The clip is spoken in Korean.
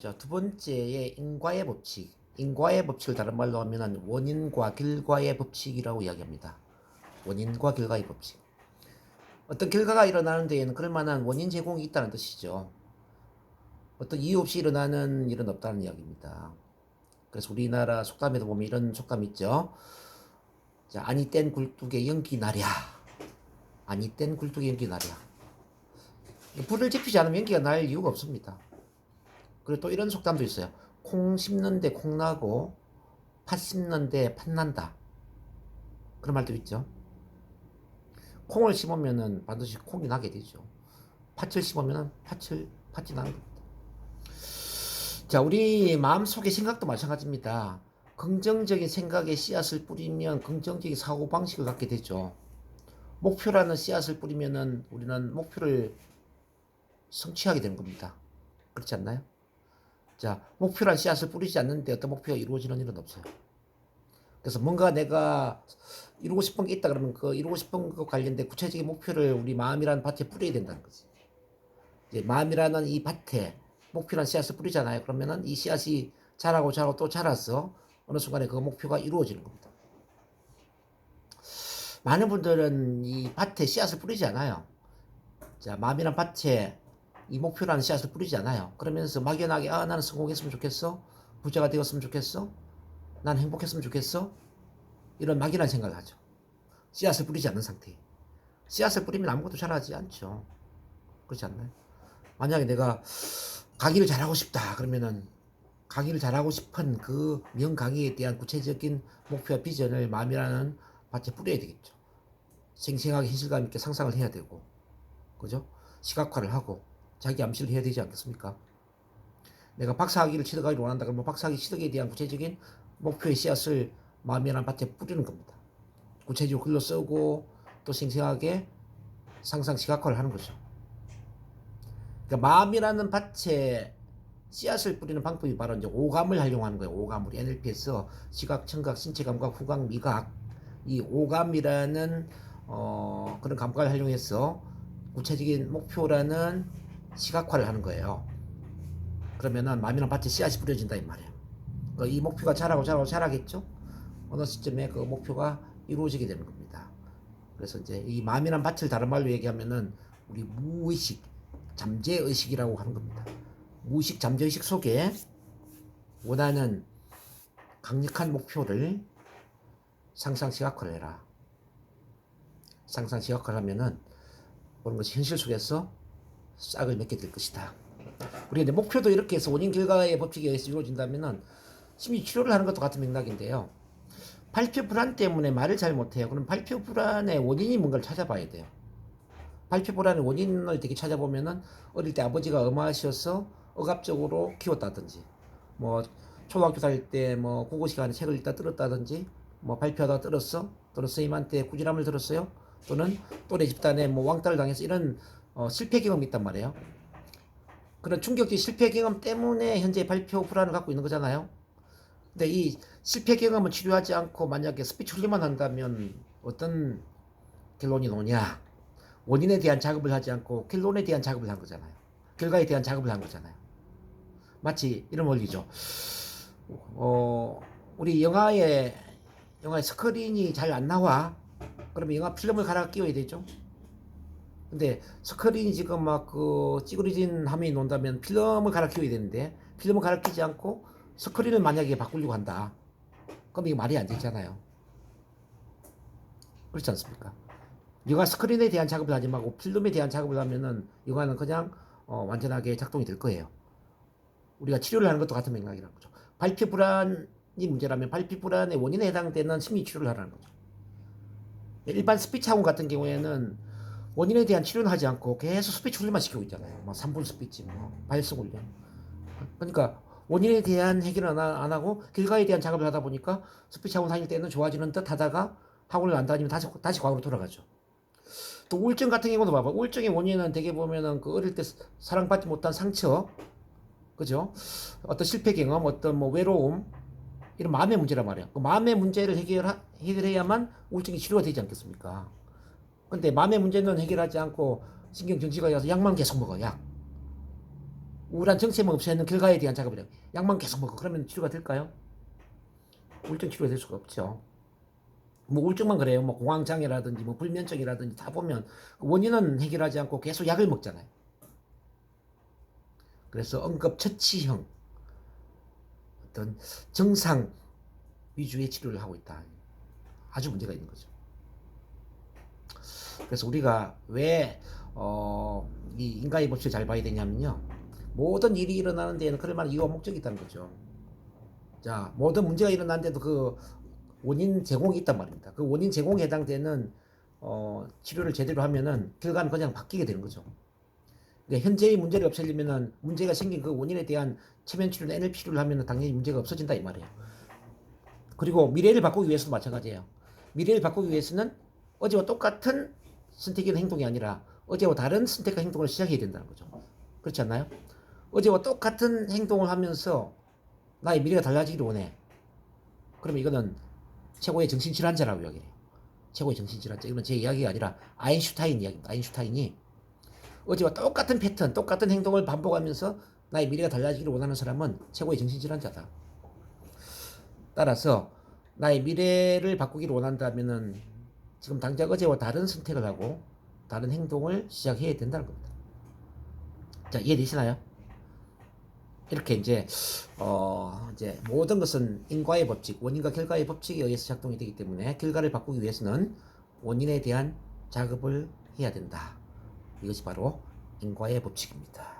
자, 두 번째의 인과의 법칙. 인과의 법칙을 다른 말로 하면 원인과 결과의 법칙이라고 이야기합니다. 원인과 결과의 법칙. 어떤 결과가 일어나는 데에는 그럴 만한 원인 제공이 있다는 뜻이죠. 어떤 이유 없이 일어나는 일은 없다는 이야기입니다. 그래서 우리나라 속담에도 보면 이런 속담 있죠. 자, 아니 뗀 굴뚝에 연기 나랴. 아니 뗀 굴뚝에 연기 나랴. 불을 지피지 않으면 연기가 날 이유가 없습니다. 그리고 또 이런 속담도 있어요. 콩 심는데 콩 나고 팥 심는데 팥 난다. 그런 말도 있죠. 콩을 심으면은 반드시 콩이 나게 되죠. 팥을 심으면은 팥을 팥이 나는 겁니다. 자, 우리 마음속의 생각도 마찬가지입니다. 긍정적인 생각에 씨앗을 뿌리면 긍정적인 사고 방식을 갖게 되죠. 목표라는 씨앗을 뿌리면은 우리는 목표를 성취하게 되는 겁니다. 그렇지 않나요? 자, 목표란 씨앗을 뿌리지 않는데 어떤 목표가 이루어지는 일은 없어요. 그래서 뭔가 내가 이루고 싶은 게 있다 그러면 그 이루고 싶은 것 관련된 구체적인 목표를 우리 마음이라는 밭에 뿌려야 된다는 거지. 이제 마음이라는 이 밭에 목표란 씨앗을 뿌리잖아요. 그러면은 이 씨앗이 자라고 자라고 또 자라서 어느 순간에 그 목표가 이루어지는 겁니다. 많은 분들은 이 밭에 씨앗을 뿌리지 않아요. 자, 마음이란 밭에 이 목표라는 씨앗을 뿌리지 않아요. 그러면서 막연하게 아 나는 성공했으면 좋겠어, 부자가 되었으면 좋겠어, 난 행복했으면 좋겠어 이런 막연한 생각을 하죠. 씨앗을 뿌리지 않는 상태. 씨앗을 뿌리면 아무것도 자라지 않죠. 그렇지 않나요? 만약에 내가 강의를 잘하고 싶다 그러면은 강의를 잘하고 싶은 그 명강의에 대한 구체적인 목표와 비전을 마음이라는 밭에 뿌려야 되겠죠. 생생하게 현실감 있게 상상을 해야 되고, 그죠? 시각화를 하고, 자기 암시를 해야 되지 않겠습니까? 내가 박사학위를 취득하기를 원한다 그러면 박사학위 취득에 대한 구체적인 목표의 씨앗을 마음이라는 밭에 뿌리는 겁니다. 구체적으로 글로 쓰고 또 생생하게 상상 시각화를 하는 거죠. 그러니까 마음이라는 밭에 씨앗을 뿌리는 방법이 바로 이제 오감을 활용하는 거예요. 오감 우리 NLP에서 시각, 청각, 신체 감각, 후각, 미각 이 오감이라는 어, 그런 감각을 활용해서 구체적인 목표라는 시각화를 하는 거예요. 그러면은 마음이란 밭에 씨앗이 뿌려진다 이 말이에요. 그이 목표가 자라고 자라고 자라겠죠. 어느 시점에 그 목표가 이루어지게 되는 겁니다. 그래서 이제 이 마음이란 밭을 다른 말로 얘기하면은 우리 무의식, 잠재의식이라고 하는 겁니다. 무의식, 잠재의식 속에 원하는 강력한 목표를 상상 시각화를 해라. 상상 시각화를 하면은 그런 것이 현실 속에서 싹을 맺게 될 것이다. 우리가 이제 목표도 이렇게 해서 원인 결과의 법칙에 의해서 이루어진다면은 심리 치료를 하는 것도 같은 맥락인데요. 발표 불안 때문에 말을 잘 못해요. 그럼 발표 불안의 원인이 뭔가를 찾아봐야 돼요. 발표 불안의 원인을 되게 찾아보면은 어릴 때 아버지가 엄하셔서 억압적으로 키웠다든지, 뭐 초등학교 다닐 때 뭐 국어 시간에 책을 읽다 들었다든지, 뭐 발표하다 들었어, 또는 선생님한테 꾸지람을 들었어요, 또는 또래 집단에 뭐 왕따를 당해서 이런 어, 실패 경험이 있단 말이에요. 그런 충격적 실패 경험 때문에 현재 발표 불안을 갖고 있는 거잖아요. 근데 이 실패 경험을 치료하지 않고 만약에 스피치 훈련만 한다면 어떤 결론이 나오냐? 원인에 대한 작업을 하지 않고 결론에 대한 작업을 한 거잖아요. 결과에 대한 작업을 한 거잖아요. 마치 이런 원리죠. 어, 우리 영화에 영화에 스크린이 잘 안 나와. 그러면 영화 필름을 갈아 끼워야 되죠. 근데 스크린이 지금 막 그 찌그러진 화면이 논다면 필름을 갈아 끼워야 되는데 필름을 갈아 끼지 않고 스크린을 만약에 바꾸려고 한다. 그럼 이게 말이 안 되잖아요. 그렇지 않습니까? 영화 스크린에 대한 작업을 하지 말고 필름에 대한 작업을 하면은 영화는 그냥 어, 완전하게 작동이 될 거예요. 우리가 치료를 하는 것도 같은 맥락이라는 거죠. 발표 불안이 문제라면 발표 불안의 원인에 해당되는 심리 치료를 하라는 거죠. 일반 스피치 학원 같은 경우에는 원인에 대한 치료는 하지 않고 계속 스피치 훈련만 시키고 있잖아요. 뭐 3분 스피치, 뭐 발성 훈련. 그러니까 원인에 대한 해결을 안, 하- 안 하고 결과에 대한 작업을 하다 보니까 스피치 학원 다닐 때는 좋아지는 듯 하다가 학원을 안 다니면 다시, 다시 과거로 돌아가죠. 또 우울증 같은 경우도 봐봐. 우울증의 원인은 되게 보면은 그 어릴 때 사랑받지 못한 상처, 그죠? 어떤 실패 경험, 어떤 뭐 외로움, 이런 마음의 문제란 말이야. 그 마음의 문제를 해결, 해결해야만 우울증이 치료가 되지 않겠습니까? 근데 마음의 문제는 해결하지 않고 신경정지가 와서 약만 계속 먹어, 약. 우울한 정체만 없애는 결과에 대한 작업이래요. 약만 계속 먹고 그러면 치료가 될까요? 우울증 치료가 될 수가 없죠. 뭐 우울증만 그래요. 뭐 공황장애라든지 뭐 불면증이라든지 다 보면 그 원인은 해결하지 않고 계속 약을 먹잖아요. 그래서 응급처치형 어떤 정상 위주의 치료를 하고 있다. 아주 문제가 있는 거죠. 그래서 우리가 왜, 어, 이 인과의 법칙을 잘 봐야 되냐면요. 모든 일이 일어나는 데에는 그럴 만한 이유와 목적이 있다는 거죠. 자, 모든 문제가 일어나는데도 그 원인 제공이 있단 말입니다. 그 원인 제공에 해당되는, 어, 치료를 제대로 하면은 결과는 그냥 바뀌게 되는 거죠. 그러니까 현재의 문제를 없애려면은 문제가 생긴 그 원인에 대한 체면 치료나 NLP를 하면은 당연히 문제가 없어진다 이 말이에요. 그리고 미래를 바꾸기 위해서도 마찬가지예요. 미래를 바꾸기 위해서는 어제와 똑같은 선택이나 행동이 아니라 어제와 다른 선택과 행동을 시작해야 된다는 거죠. 그렇지 않나요? 어제와 똑같은 행동을 하면서 나의 미래가 달라지기를 원해. 그러면 이거는 최고의 정신질환자라고 이야기해요. 최고의 정신질환자. 이건 제 이야기가 아니라 아인슈타인 이야기입니다. 아인슈타인이 어제와 똑같은 패턴, 똑같은 행동을 반복하면서 나의 미래가 달라지기를 원하는 사람은 최고의 정신질환자다. 따라서 나의 미래를 바꾸기를 원한다면은 지금 당장 어제와 다른 선택을 하고 다른 행동을 시작해야 된다는 겁니다. 자, 이해되시나요? 이렇게 이제 어 이제 모든 것은 인과의 법칙, 원인과 결과의 법칙에 의해서 작동이 되기 때문에 결과를 바꾸기 위해서는 원인에 대한 작업을 해야 된다. 이것이 바로 인과의 법칙입니다.